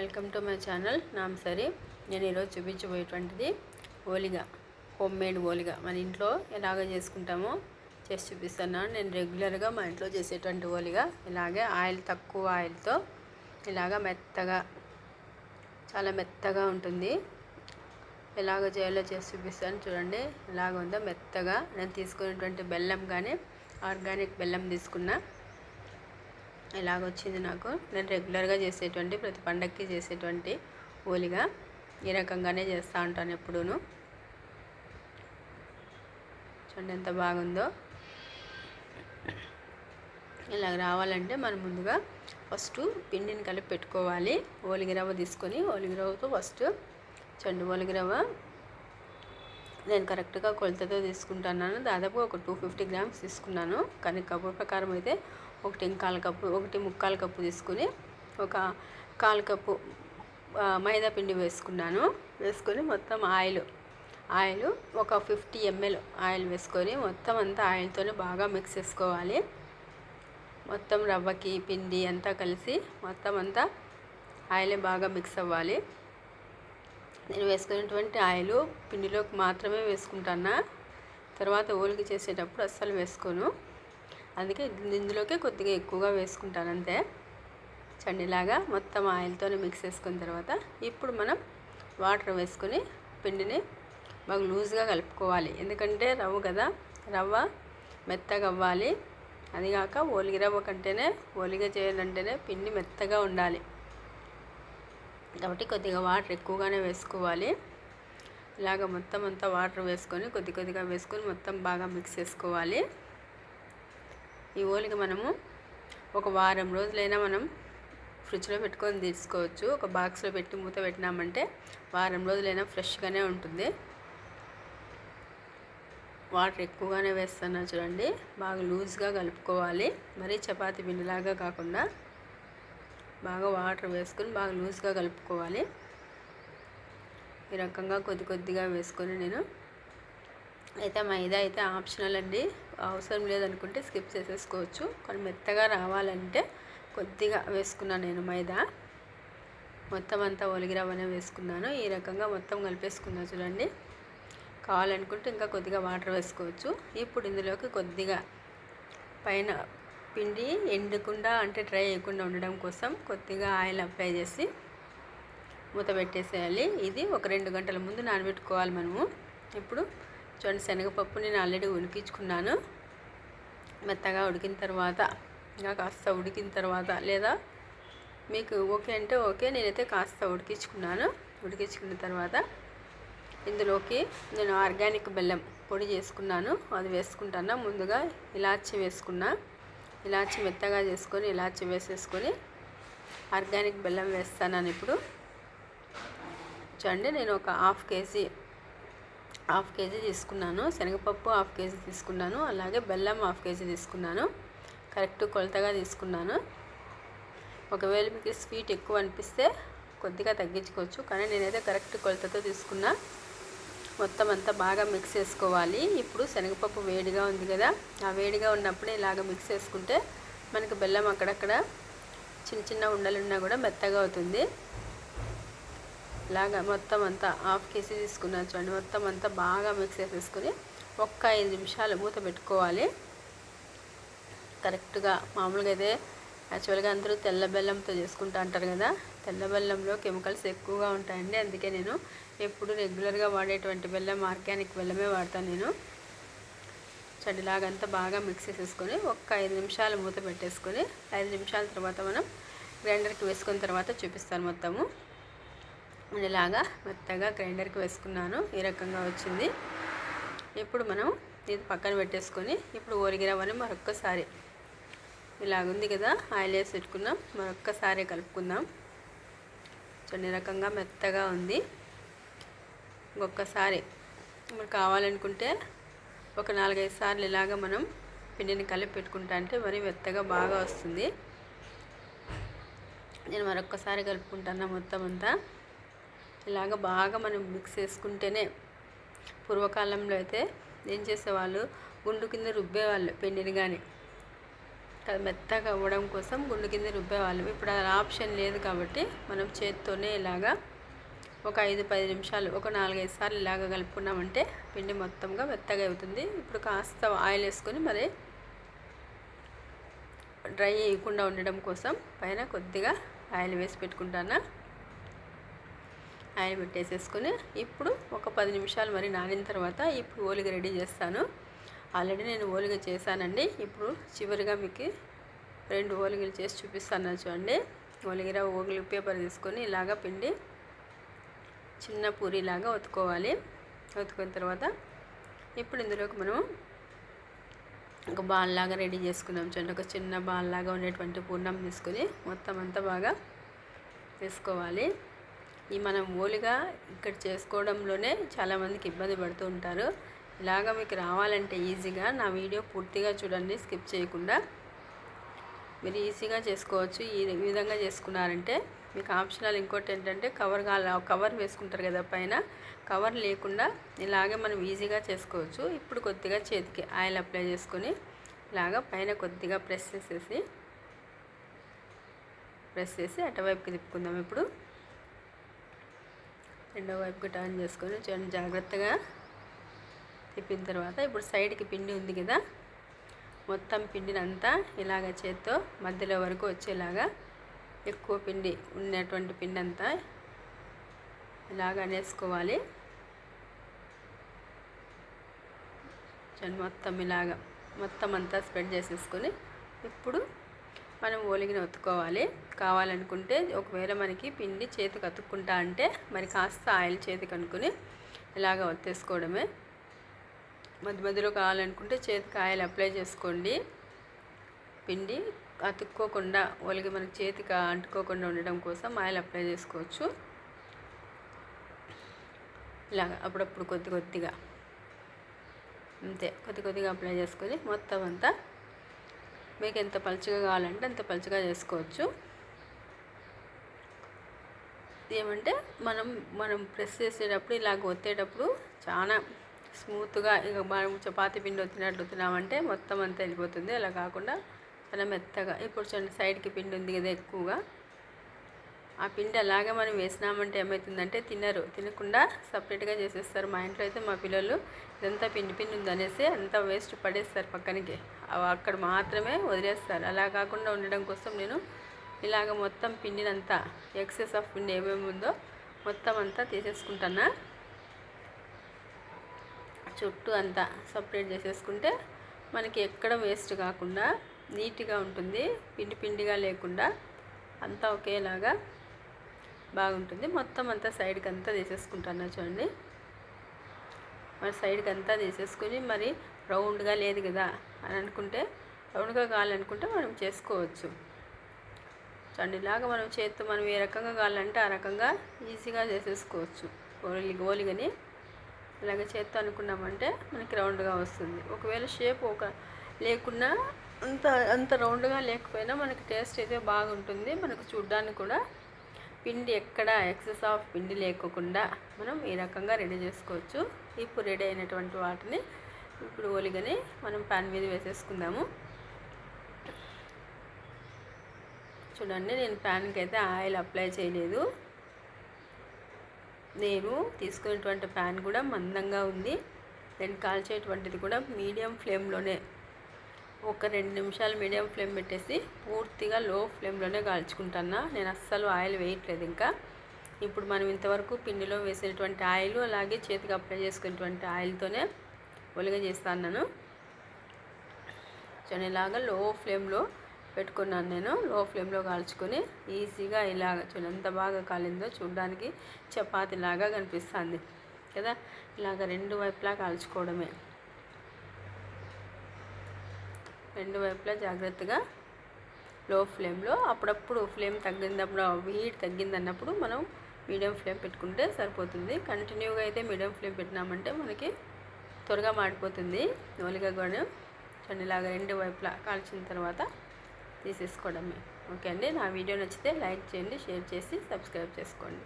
Welcome to my channel. నామ్ సరి. నేను ఈరోజు చూపించబోయేటువంటిది ఓలిగా హోమ్ మేడ్ ఓలిగా. మన ఇంట్లో ఎలాగ చేసుకుంటామో చేసి చూపిస్తున్నాను నేను రెగ్యులర్గా మా ఇంట్లో చేసేటువంటి ఓలిగా ఇలాగే ఆయిల్ తక్కువ ఆయిల్తో ఇలాగ మెత్తగా చాలా మెత్తగా ఉంటుంది. ఎలాగ చేయాలో చేసి చూపిస్తాను. చూడండి ఇలాగ ఉందో మెత్తగా. నేను తీసుకునేటువంటి బెల్లం కానీ ఆర్గానిక్ బెల్లం తీసుకున్నా. ఇలాగ వచ్చింది నాకు. నేను రెగ్యులర్గా చేసేటువంటి ప్రతి పండగకి చేసేటువంటి ఓలిగా ఈ రకంగానే చేస్తూ ఉంటాను ఎప్పుడూను. చూడండి ఎంత బాగుందో. ఇలా రావాలంటే మనం ముందుగా ఫస్ట్ పిండిని కలిపి పెట్టుకోవాలి. ఓలిగి రవ్వ తీసుకొని ఓలిగిరవ్వతో ఫస్ట్ చండు ఓలిగి రవ్వ నేను కరెక్ట్గా కొలతతో తీసుకుంటున్నాను. దాదాపు ఒక టూ ఫిఫ్టీ గ్రామ్స్ తీసుకున్నాను. కానీ కప్పు ప్రకారం అయితే ఒకటి ఇంకాల కప్పు ఒకటి ముక్కాలు కప్పు తీసుకుని ఒక కాలు కప్పు మైదా పిండి వేసుకున్నాను. వేసుకొని మొత్తం ఆయిల్ ఆయిల్ ఒక ఫిఫ్టీ ఎంఎల్ ఆయిల్ వేసుకొని మొత్తం అంతా ఆయిల్తోనే బాగా మిక్స్ చేసుకోవాలి. మొత్తం రవ్వకి పిండి అంతా కలిసి మొత్తం అంతా ఆయిల్ బాగా మిక్స్ అవ్వాలి. నేను వేసుకున్నటువంటి ఆయిల్ పిండిలోకి మాత్రమే వేసుకుంటాను? తర్వాత ఓలికి చేసేటప్పుడు అస్సలు వేసుకోను. అందుకే ఇందులోకే కొద్దిగా ఎక్కువగా వేసుకుంటాను అంతే. చండిలాగా మొత్తం ఆయిల్తోనే మిక్స్ చేసుకున్న తర్వాత ఇప్పుడు మనం వాటర్ వేసుకొని పిండిని బాగా లూజ్గా కలుపుకోవాలి. ఎందుకంటే రవ్వ కదా రవ్వ మెత్తగా అవ్వాలి. అదిగాక ఓలిగి రవ్వ కంటేనే ఓలిగా చేయాలంటేనే పిండి మెత్తగా ఉండాలి. కాబట్టి కొద్దిగా వాటర్ ఎక్కువగానే వేసుకోవాలి. ఇలాగ మొత్తం అంతా వాటర్ వేసుకొని కొద్ది కొద్దిగా వేసుకొని మొత్తం బాగా మిక్స్ చేసుకోవాలి. ఈ ఓలికి మనము ఒక వారం రోజులైనా మనం ఫ్రిడ్జ్లో పెట్టుకొని తీసుకోవచ్చు. ఒక బాక్స్లో పెట్టి మూత పెట్టినామంటే వారం రోజులైనా ఫ్రెష్గానే ఉంటుంది. వాటర్ ఎక్కువగానే వేస్తున్నా చూడండి. బాగా లూజ్గా కలుపుకోవాలి. మరీ చపాతీ పిండిలాగా కాకుండా బాగా వాటర్ వేసుకొని బాగా లూజ్గా కలుపుకోవాలి. ఈ రకంగా కొద్ది కొద్దిగా వేసుకొని నేను అయితే మైదా అయితే ఆప్షనల్ అండి. అవసరం లేదనుకుంటే స్కిప్ చేసేసుకోవచ్చు. కానీ మెత్తగా రావాలంటే కొద్దిగా వేసుకున్నాను నేను మైదా. మొత్తం అంతా ఒలిగిరవనే వేసుకున్నాను. ఈ రకంగా మొత్తం కలిపేసుకున్నా చూడండి. కావాలనుకుంటే ఇంకా కొద్దిగా వాటర్ వేసుకోవచ్చు. ఇప్పుడు ఇందులోకి కొద్దిగా పైన పిండి ఎండకుండా అంటే డ్రై అయ్యకుండా ఉండడం కోసం కొద్దిగా ఆయిల్ అప్లై చేసి మూత పెట్టేసేయాలి. ఇది ఒక రెండు గంటల ముందు నానబెట్టుకోవాలి మనము. ఇప్పుడు చూడండి శనగపప్పు నేను ఆల్రెడీ ఉడికించుకున్నాను. మెత్తగా ఉడికిన తర్వాత ఇంకా కాస్త ఉడికిన తర్వాత లేదా మీకు ఓకే అంటే ఓకే నేనైతే కాస్త ఉడికించుకున్నాను. ఉడికించుకున్న తర్వాత ఇందులోకి నేను ఆర్గానిక్ బెల్లం పొడి చేసుకున్నాను. అది వేసుకుంటాను? ముందుగా ఇలాచి వేసుకున్నా. ఇలాచి మెత్తగా చేసుకొని ఇలాచి వేసేసుకొని ఆర్గానిక్ బెల్లం వేస్తాను ఇప్పుడు. చూడండి నేను ఒక హాఫ్ కేజీ హాఫ్ కేజీ తీసుకున్నాను. శనగపప్పు హాఫ్ కేజీ తీసుకున్నాను. అలాగే బెల్లం హాఫ్ కేజీ తీసుకున్నాను. కరెక్ట్ కొలతగా తీసుకున్నాను. ఒకవేళ మీకు స్వీట్ ఎక్కువ అనిపిస్తే కొద్దిగా తగ్గించుకోవచ్చు. కానీ నేనైతే కరెక్ట్ కొలతతో తీసుకున్నా. మొత్తం అంతా బాగా మిక్స్ చేసుకోవాలి. ఇప్పుడు శనగపప్పు వేడిగా ఉంది కదా ఆ వేడిగా ఉన్నప్పుడే ఇలాగ మిక్స్ చేసుకుంటే మనకి బెల్లం అక్కడక్కడ చిన్న చిన్న ఉండలున్నా కూడా మెత్తగా అవుతుంది. ఇలాగ మొత్తం అంతా హాఫ్ కేజీ తీసుకున్నాను చూడండి మొత్తం అంతా బాగా మిక్స్ చేసేసుకొని ఒక్క ఐదు నిమిషాలు మూత పెట్టుకోవాలి. కరెక్ట్గా మామూలుగా అయితే యాక్చువల్గా అందరూ తెల్ల బెల్లంతో చేసుకుంటా అంటారు కదా. తెల్ల బెల్లంలో కెమికల్స్ ఎక్కువగా ఉంటాయండి. అందుకే నేను ఎప్పుడు రెగ్యులర్గా వాడేటువంటి బెల్లం ఆర్గానిక్ బెల్లమే వాడతాను నేను. చడిలాగంతా బాగా మిక్స్ చేసేసుకొని ఒక్క ఐదు నిమిషాలు మూత పెట్టేసుకొని ఐదు నిమిషాల తర్వాత మనం గ్రైండర్కి వేసుకున్న తర్వాత చూపిస్తాను మొత్తము. ఇలాగా మెత్తగా గ్రైండర్కి వేసుకున్నాను. ఈ రకంగా వచ్చింది. ఇప్పుడు మనం ఇది పక్కన పెట్టేసుకొని ఇప్పుడు ఓరిగిరవని మరొక్కసారి ఇలాగుంది కదా ఆయిల్ వేసి పెట్టుకున్నాం మరొక్కసారి కలుపుకుందాం. చూడండి రకంగా మెత్తగా ఉంది. ఇంకొకసారి మరి కావాలనుకుంటే ఒక నాలుగైదు సార్లు ఇలాగ మనం పిండిని కలిపి పెట్టుకుంటా అంటే మరి మెత్తగా బాగా వస్తుంది. నేను మరొక్కసారి కలుపుకుంటాను మొత్తం అంతా. ఇలాగ బాగా మనం మిక్స్ చేసుకుంటేనే పూర్వకాలంలో అయితే ఏం చేసేవాళ్ళు? గుండు కింద రుబ్బేవాళ్ళు పిండిని కానీ మెత్తగా అవ్వడం కోసం గుండు కింద రుబ్బేవాళ్ళం. ఇప్పుడు అది ఆప్షన్ లేదు కాబట్టి మనం చేత్తోనే ఇలాగా ఒక ఐదు పది నిమిషాలు ఒక నాలుగైదు సార్లు ఇలాగ కలుపుకున్నామంటే పిండి మొత్తంగా మెత్తగా అవుతుంది. ఇప్పుడు కాస్త ఆయిల్ వేసుకొని మరి డ్రై వేయకుండా ఉండడం కోసం పైన కొద్దిగా ఆయిల్ వేసి పెట్టుకుంటాను? ఆయిల్ పెట్టేసేసుకొని ఇప్పుడు ఒక పది నిమిషాలు మరి నానిన తర్వాత ఇప్పుడు ఓలిగా రెడీ చేస్తాను. ఆల్రెడీ నేను ఓలిగ చేశానండి. ఇప్పుడు చివరిగా మీకు రెండు ఓలిగలు చేసి చూపిస్తాను చూడండి. ఓలిగిర ఓగిలి పేపర్ తీసుకొని ఇలాగ పిండి చిన్న పూరిలాగా ఒత్తుకోవాలి. ఒత్తుకున్న తర్వాత ఇప్పుడు ఇందులోకి మనం ఒక బాల్ లాగా రెడీ చేసుకున్నాం చూడండి. ఒక చిన్న బాల్ లాగా ఉండేటువంటి పూర్ణం తీసుకొని మొత్తం అంతా బాగా తీసుకోవాలి ఈ మనం ఓలిగా ఇక్కడ చేసుకోవడంలోనే చాలామందికి ఇబ్బంది పడుతూ ఉంటారు. ఇలాగ మీకు రావాలంటే ఈజీగా నా వీడియో పూర్తిగా చూడండి స్కిప్ చేయకుండా. మీరు ఈజీగా చేసుకోవచ్చు. ఈ విధంగా చేసుకున్నారంటే మీకు ఆప్షనల్ ఇంకోటి ఏంటంటే కవర్ కాల కవర్ వేసుకుంటారు కదా పైన. కవర్ లేకుండా ఇలాగే మనం ఈజీగా చేసుకోవచ్చు. ఇప్పుడు కొద్దిగా చేతికి ఆయిల్ అప్లై చేసుకొని ఇలాగ పైన కొద్దిగా ప్రెస్ చేసేసి ప్రెస్ చేసి అటువైపుకి తిప్పుకుందాం ఇప్పుడు. రెండో వైపుకి టర్న్ చేసుకొని చూడండి జాగ్రత్తగా. తిప్పిన తర్వాత ఇప్పుడు సైడ్కి పిండి ఉంది కదా మొత్తం పిండినంతా ఇలాగ చేత్తో మధ్యలో వరకు వచ్చేలాగా ఎక్కువ పిండి ఉన్నటువంటి పిండి అంతా ఇలాగ అనేసుకోవాలి. మొత్తం ఇలాగ మొత్తం అంతా స్ప్రెడ్ చేసేసుకొని ఇప్పుడు మనం ఓలిగిని ఒత్తుకోవాలి. కావాలనుకుంటే ఒకవేళ మనకి పిండి చేతికి అతుక్కుంటా అంటే మరి కాస్త ఆయిల్ చేతికి అనుకుని ఇలాగ ఒత్తేసుకోవడమే. మధ్య మధ్యలో కావాలనుకుంటే చేతికి ఆయిల్ అప్లై చేసుకోండి. పిండి అతుక్కోకుండా వాళ్ళకి మనకి చేతికి అంటుకోకుండా ఉండడం కోసం ఆయిల్ అప్లై చేసుకోవచ్చు. ఇలాగ అప్పుడప్పుడు కొద్ది కొద్దిగా. అంతే కొద్ది కొద్దిగా అప్లై చేసుకొని మొత్తం అంతా మీకు ఎంత పలుచగా కావాలంటే అంత పలుచగా చేసుకోవచ్చు. ఏమంటే మనం మనం ప్రెస్ చేసేటప్పుడు ఇలాగ ఒత్తేటప్పుడు చాలా స్మూత్గా ఇక మనం చపాతి పిండి వచ్చినట్లు తినామంటే మొత్తం అంతా వెళ్ళిపోతుంది. అలా కాకుండా చాలా మెత్తగా ఇప్పుడు చూడండి సైడ్కి పిండి ఉంది కదా ఎక్కువగా. ఆ పిండి అలాగే మనం వేసినామంటే ఏమవుతుందంటే తినరు. తినకుండా సపరేట్గా చేసేస్తారు. మా ఇంట్లో అయితే మా పిల్లలు ఇదంతా పిండి పిండి ఉందనేసి అంతా వేస్ట్ పడేస్తారు పక్కనకి. అక్కడ మాత్రమే వదిలేస్తారు. అలా కాకుండా ఉండడం కోసం నేను ఇలాగ మొత్తం పిండినంతా ఎక్సెస్ ఆఫ్ పిండి ఏమేమి ఉందో మొత్తం అంతా తీసేసుకుంటానా. చుట్టూ అంతా సపరేట్ చేసేసుకుంటే మనకి ఎక్కడ వేస్ట్ కాకుండా నీట్గా ఉంటుంది. పిండి పిండిగా లేకుండా అంతా ఒకేలాగా బాగుంటుంది. మొత్తం అంతా సైడ్కి అంతా తీసేసుకుంటాను చూడండి. మరి సైడ్కి అంతా తీసేసుకొని మరి రౌండ్గా లేదు కదా అని అనుకుంటే రౌండ్గా కావాలనుకుంటే మనం చేసుకోవచ్చు. చూడండి ఇలాగ మనం చేత్తో మనం ఏ రకంగా కావాలంటే ఆ రకంగా ఈజీగా చేసేసుకోవచ్చు. ఓలి గోలిగని ఇలాగ చేత్తో అనుకున్నామంటే మనకి రౌండ్గా వస్తుంది. ఒకవేళ షేప్ ఒక లేకున్నా అంత అంత రౌండ్గా లేకపోయినా మనకి టేస్ట్ అయితే బాగుంటుంది. మనకు చూడ్డానికి కూడా పిండి ఎక్కడ ఎక్సెస్ ఆఫ్ పిండి లేకోకుండా మనం ఈ రకంగా రెడీ చేసుకోవచ్చు. ఇప్పుడు రెడీ అయినటువంటి వాటిని ఇప్పుడు ఓలిగని మనం పాన్ మీద వేసేసుకుందాము. చూడండి నేను ప్యాన్కి అయితే ఆయిల్ అప్లై చేయలేదు. నేను తీసుకునేటువంటి ప్యాన్ కూడా మందంగా ఉంది. నేను కాల్చేటువంటిది కూడా మీడియం ఫ్లేమ్లోనే ఒక రెండు నిమిషాలు మీడియం ఫ్లేమ్ పెట్టేసి పూర్తిగా లో ఫ్లేమ్లోనే కాల్చుకుంటాను నేను అస్సలు ఆయిల్ వేయట్లేదు ఇంకా. ఇప్పుడు మనం ఇంతవరకు పిండిలో వేసినటువంటి ఆయిల్ అలాగే చేతికి అప్లై చేసుకునేటువంటి ఆయిల్తోనే ఒలిగ చేస్తాను ఇలాగా లో ఫ్లేమ్లో పెట్టుకున్నాను నేను లో ఫ్లేమ్లో కాల్చుకొని. ఈజీగా ఇలాగ చూడండి ఎంత బాగా కాలిందో చూడడానికి చపాతీలాగా కనిపిస్తుంది. కదా? ఇలాగ రెండు వైపులా కాల్చుకోవడమే. రెండు వైపులా జాగ్రత్తగా లో ఫ్లేమ్లో అప్పుడప్పుడు ఫ్లేమ్ తగ్గినప్పుడు హీట్ తగ్గిందన్నప్పుడు మనం మీడియం ఫ్లేమ్ పెట్టుకుంటే సరిపోతుంది. కంటిన్యూగా అయితే మీడియం ఫ్లేమ్ పెట్టినామంటే మనకి త్వరగా మాడిపోతుంది. నోలిగా కూడా చండిలాగా రెండు వైపులా కాల్చిన తర్వాత తీసేసుకోవడమే. ఓకే అండి? నా వీడియో నచ్చితే లైక్ చేయండి షేర్ చేసి సబ్స్క్రైబ్ చేసుకోండి.